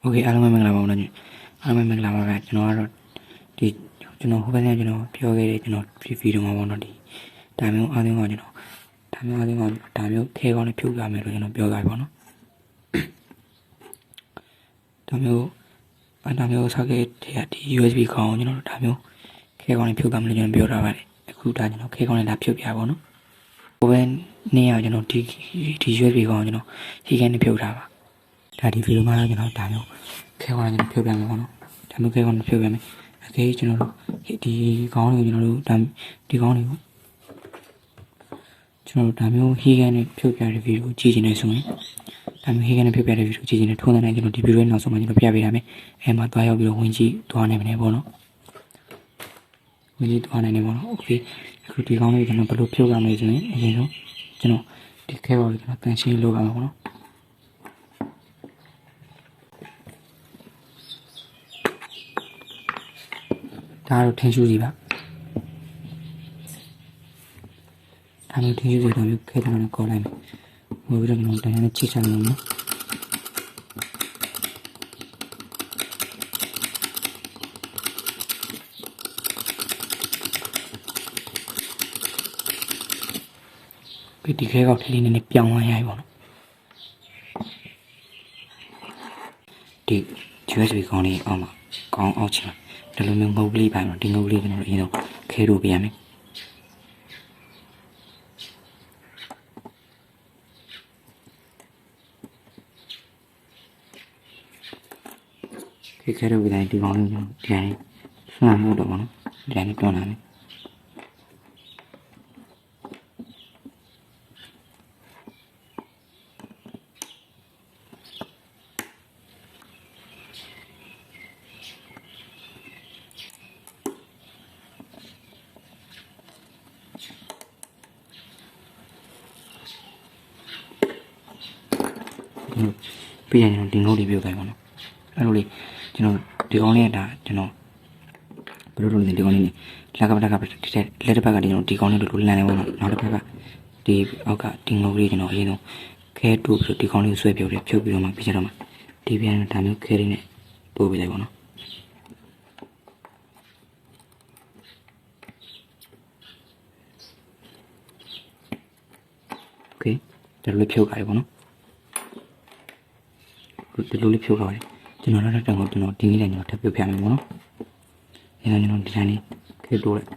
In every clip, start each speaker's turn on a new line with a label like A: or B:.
A: โอเคအားလုံးပဲမင်္ဂလာပါဘူးနော်ညီအားလုံးပဲမင်္ဂလာပါဗျကျွန်တော်ကတော့ဒီကျွန်တော်ဟိုဘက်ကကျွန်တော်ပြောခဲ့တဲ့ကျွန်တော်ဒီဗီဒီယိုမှာပေါ့နော်ဒီဒါမျိုးအားလုံးကကျွန်တော်ဒါမျိုးအားလုံးကဒါမျိုးခဲကောင်းလေးဖြုတ်ရမယ်လို့ကျွန်တော်ပြောကြပါပေါ့နော်ဒါမျိုးအဲဒါမျိုးဆောက်ခဲ့တဲ့ဒီ USB ခေါင်းကိုကျွန်တော်ဒါမျိုးခဲကောင်းလေးဖြုတ်ပါမယ်လို့ကျွန်တော်ပြောထားပါတယ်အခုဒါကျွန်တော်ခဲကောင်းလေးဒါဖြုတ်ပြပါပေါ့နော်ဟိုဘက်နေ့ကကျွန်တော်ဒီဒီ USB ခေါင်းကိုကျွန်တော်ဒီကနေဖြုတ်ထားပါ ဒါဒီဗီဒီယိုမှာတော့ကျွန်တော်ဒါမျိုးခဲခေါင်းကျွန်တော်ဖြုတ်ပြမယ်ပေါ့နော်ဒါမျိုးခဲခေါင်းဖြုတ်ပြမယ်အကေကျွန်တော်တို့ဒီခေါင်းတွေကိုကျွန်တော်တို့ဒါဒီခေါင်းတွေကိုကျွန်တော်တို့ဒါမျိုးဟီးကန်နဲ့ဖြုတ်ပြတဲ့ဗီဒီယိုကြည့်နေဆိုရင်ဒါမျိုးဟီးကန်နဲ့ဖြုတ်ပြတဲ့ဗီဒီယိုကြည့်နေထုံးတဲ့နိုင်ကျွန်တော်ဒီဗီဒီယိုရဲ့နောက်ဆုံးမှာကျွန်တော်ပြပေးရမယ်အဲမှာသွားရောက်ပြီးတော့ဝင်ကြည့်သွားနိုင်မယ်ပေါ့နော်ဝင်ကြည့်သွားနိုင်တယ်ပေါ့နော်โอเคအခုဒီခေါင်းလေးကျွန်တော်ဘယ်လိုဖြုတ်ရမလဲဆိုရင်အရင်ဆုံးကျွန်တော်ဒီခဲခေါင်းကိုကျွန်တော်တန်ရှင်းလုပ်ရမှာပေါ့နော် ဒါကတော့ထင်းရှူးစီပါဒါမျိုးထင်းရှူးစီတော့မျိုးခဲတယ်နဲ့ကော်လိုက်မယ်ဟိုပြီးတော့ကျွန်တော်တန်းနဲ့ချိချလိုက်မယ်နော်ဒီဒီခဲကောက်ထလေးနည်းနည်းပြောင်းသွားရပြီပေါ့နော်ဒီ USB ကောင်းလေးအောက်မှာကောင်းအောက်ချင် ဒီလိုမျိုးငုတ်ကလေးပိုင်းတော့ဒီငုတ်ကလေးကျွန်တော်တို့အရင်တော့ခဲလို့ပြရမယ်ခဲခဲလို့ပြတိုင်းဒီကောင်းလေးကျွန်တော်ဒီတိုင်းဆွမ်းလို့တော့ဗောနော်ဒီတိုင်းတွန်းလာမယ် ပြီးရင်ကျွန်တော်ဒီငုတ်လေးပြုတ်လိုက်ပါနော်အဲ့လိုလေးကျွန်တော်ဒီကောင်းလေးကဒါကျွန်တော်ဘယ်လိုလုပ်လဲဒီကောင်းလေးနဲ့လက်ကလက်ကတစ်ထက်လက်တစ်ဖက်ကဒီကျွန်တော်ဒီကောင်းလေးတို့လိုလန်နေပါတော့နောက်တစ်ဖက်ကဒီအောက်ကဒီငုတ်လေးကျွန်တော်အရင်ဆုံးခဲတူပြီးဒီကောင်းလေးဆွဲပြုတ်တယ်ဖြုတ်ပြီးတော့မှပြချတော့မှဒီပြန်ဒါမျိုးခဲလေးနဲ့ပို့ပေးလိုက်ပါနော်โอเคဒါလိုဖြုတ်ကြရပါတော့ ဒီလိုလေးဖြုတ်ထားပါတယ်ကျွန်တော်လည်းတန်ကိုကျွန်တော်ဒီနေ့လည်းကျွန်တော်ထပ်ပြုတ်ပြမယ်ပေါ့နော်အဲဒါကျွန်တော်ဒီတိုင်းလေးခေတိုးလိုက်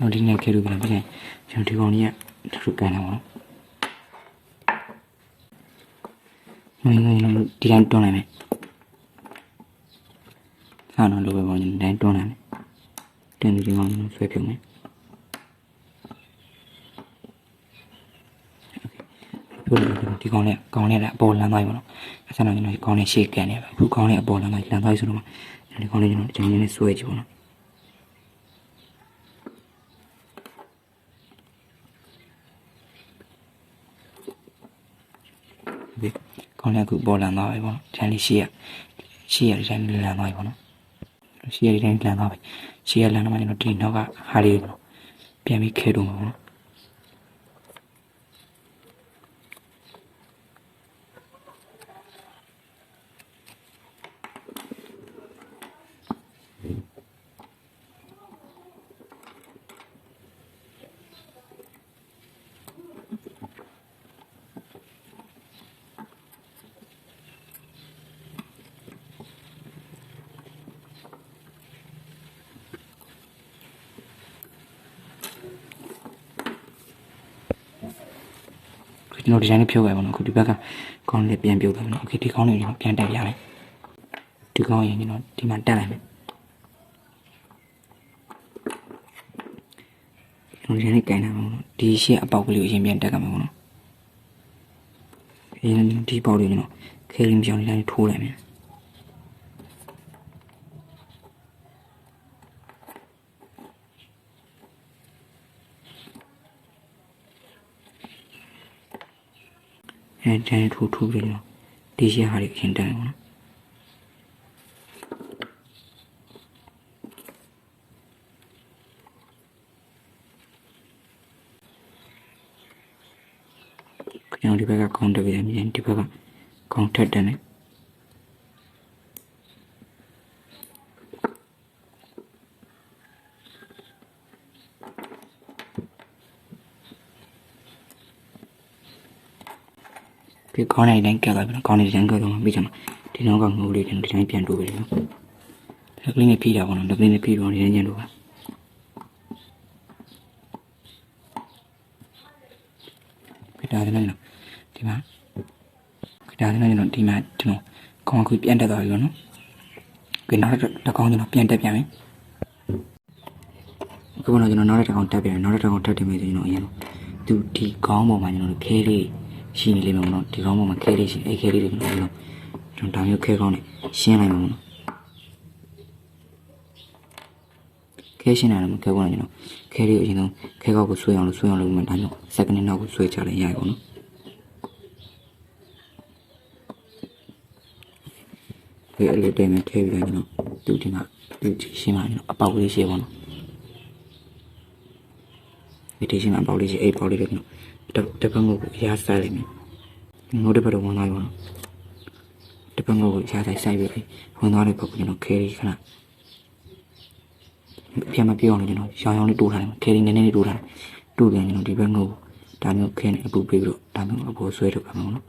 A: တော့ဒီနေ့ခေတိုးပြန်ပြန်ကျွန်တော်ဒီကောင်ကြီးကထပ်ကန်နေပါတော့ငင်းငင်းဒီတိုင်းတွန်းလိုက်မယ် ဆောင်းတော့လိုပဲပေါ့ညတိုင်းတွန်းလာတယ်တင်ဒီကောင်ဆွဲဖြုံမယ်ပြောလို့ဒီကောင်လေးကောင်လေးကအပေါ်လမ်းသွားပြီပေါ့နော်အဲဆောင်းတော့ကျွန်တော်ဒီကောင်လေးရှေ့ကန်နေပါအခုကောင်လေးအပေါ်လမ်းသွားလမ်းသွားပြီဆိုတော့မှဒီကောင်လေးကျွန်တော်ဒီနေ့လေးဆွဲကြည့်ပေါ့နော်ဒီကောင်လေးအခုပေါ်လမ်းသွားပြီပေါ့နော်ဒီလေးရှေ့ရရှေ့ရဒီတိုင်းလမ်းသွားပြီပေါ့နော် ရှေ့ရဒီတိုင်းလန်သွားပြီရှေ့ရလန်တော့မှကျွန်တော်ဒီနောက်ကဟာလေးကိုပြန်ပြီးခဲတော့မှာပေါ့ okay ကျွန်တော် design လေးဖြုတ်ခဲ့ပါတော့အခုဒီဘက်ကခေါင်းလေးပြန်ပြုတ်သွားပြီနော် okay ဒီခေါင်းလေးကျွန်တော်ပြန်တက်ပြလိုက်ဒီခေါင်းရင်ကျွန်တော်ဒီမှာတက်လိုက်မယ်ကျွန်တော် design လေးကင်တာပါနော်ဒီရှေ့အပေါက်ကလေးကိုအရင်ပြန်တက်ကမှာပါနော်အရင်ဒီပေါက်လေးကျွန်တော်ခဲလေးမြောင်လေးထိုးလိုက်မယ် အဲတန်းထိုးထိုးပြီးတော့ဒီရဟာတွေအရင်တန်းနော်ကျွန်တော်ဒီဘက်က counter ပြန်မြင်ဒီဘက်က counter တန်းတယ် နဲ့ဒီခေါင်းနိုင်တိုင်းကဲသွားပြီနော်ခေါင်းနိုင်တိုင်းကဲသွားမှပြီးချင်မှာဒီနောက်ကငိုးလေးကျွန်တော်ဒီတိုင်းပြန်တိုးပြီနော်လက်ကလေးနဲ့ဖိတာပေါ့နော်လက်ကလေးနဲ့ဖိတော့နေနေလို့ပါခတာတယ်နော်ဒီမှာခတာတယ်နော်ဒီမှာကျွန်တော်ခေါင်းခွေပြန်တက်သွားပြီနော်ကဲနောက်တစ်ကောင်ကျွန်တော်ပြန်တက်ပြန်မယ်အခုကတော့ကျွန်တော်နောက်တစ်ကောင်တက်ပြန်နောက်တစ်ကောင်တက်တင်မယ်ဆိုကျွန်တော်အရင်သူဒီခေါင်းပေါ်မှာကျွန်တော်ခဲလေး ရှိနေလိမ့်မယ်နော်ဒီခေါင်းပေါ်မှာခဲလေးရှိအဲ့ခဲလေးတွေကျွန်တော်ကျွန်တော်ဒါမျိုးခဲကောင်းနဲ့ရှင်းလိုက်မှာနော်ခဲရှင်းလာတယ်မခဲကောင်းတယ်ကျွန်တော်ခဲလေးကိုအရင်ဆုံးခဲကောက်ကိုဆွဲအောင်လို့ဆွဲအောင်လုပ်မှဒါမျိုးစက္ကန့်နောက်ကိုဆွဲချလိုက်ရရပါတော့ဒီအလေးတဲနဲ့ထည့်ပြီးတော့ကျွန်တော်သူဒီမှာသူဒီရှင်းမှာကျွန်တော်အပေါက်လေးရှင်းပါတော့ ဒီဒီရှင်းမှာအပေါက်လေးရှင်းအဲ့ပေါက်လေးကိုကျွန်တော်တပတ်ငုတ်ကိုရာစားလိုက်မယ်ငိုးတစ်ပတ်တော့ဝင်သွားပြီပါတော့တပတ်ငုတ်ကိုရာဆိုင်ဆိုင်ပြီးဝင်သွားတဲ့ပုတ်ကိုကျွန်တော်ခဲရီခဏပြန်မပြောအောင်လို့ကျွန်တော်ရောင်ရောင်လေးတိုးထားတယ်ခဲရီနည်းနည်းလေးတိုးထားတယ်တိုးပြန်ကျွန်တော်ဒီဘက်ငုတ်ဒါမျိုးခဲနဲ့အပူပေးပြီးတော့ဒါမျိုးအပေါ်ဆွဲထုတ်ပါမယ်နော်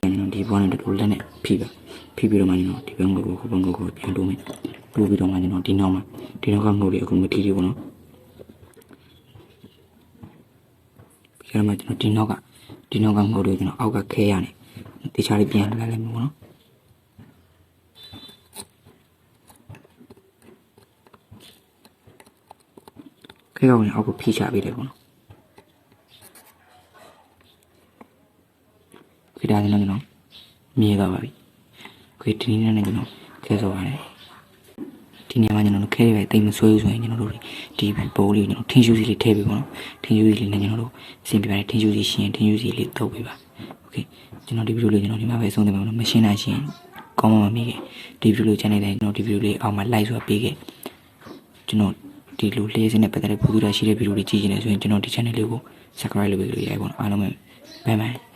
A: ကျွန်တော်ဒီဘွားနဲ့တူလက်နဲ့ဖိပါ ဖိပြီးတော့မှကျွန်တော်ဒီဘက်ငုတ်ကိုဟိုဘက်ငုတ်ကိုပြန်တိုးမယ်တိုးပြီးတော့မှကျွန်တော်ဒီနောက်မှာဒီနောက်ကငုတ်တွေအခုမတီးသေးဘူးနော်ပြီးတော့မှကျွန်တော်ဒီနောက်ကဒီနောက်ကငုတ်တွေကျွန်တော်အောက်ကခဲရနေတခြားလေးပြန်လိုက်လိုက်မှာပေါ့နော်ခဲကောင်းရင်အောက်ကိုဖိချပေးတယ်ပေါ့နော်ခွေတာနေတော့ကျွန်တော်မြည်သွားပါပြီ ခွေဒီနေ့နဲ့ကျွန်တော်ခဲဆိုပါတယ်ဒီနေ့မှကျွန်တော်တို့ခဲတွေပဲတိတ်မဆွဲဘူးဆိုရင်ကျွန်တော်တို့ဒီပိုးလေးကျွန်တော်ထင်းရှူးစီလေးထည့်ပေးပါတော့ထင်းရှူးစီလေးနဲ့ကျွန်တော်တို့အဆင်ပြေပါတယ်ထင်းရှူးစီရှင်ထင်းရှူးစီလေးတုပ်ပေးပါโอเคကျွန်တော်ဒီဗီဒီယိုလေးကျွန်တော်ဒီမှာပဲဆုံးသတ်ပါတော့မရှင်းနိုင်ရှင်ကောင်းမှမမိခဲ့ဒီဗီဒီယိုလေး channel တိုင်းကျွန်တော်ဒီဗီဒီယိုလေးအောက်မှာ like ဆိုတာပေးခဲ့ကျွန်တော်ဒီလိုလေးစင်းနဲ့ပတ်သက်တဲ့ပူတူတာရှိတဲ့ဗီဒီယိုတွေကြည့်နေတယ်ဆိုရင်ကျွန်တော်ဒီ channel လေးကို subscribe လုပ်ပေးလို့ရပါဘောနော်အားလုံးပဲ bye bye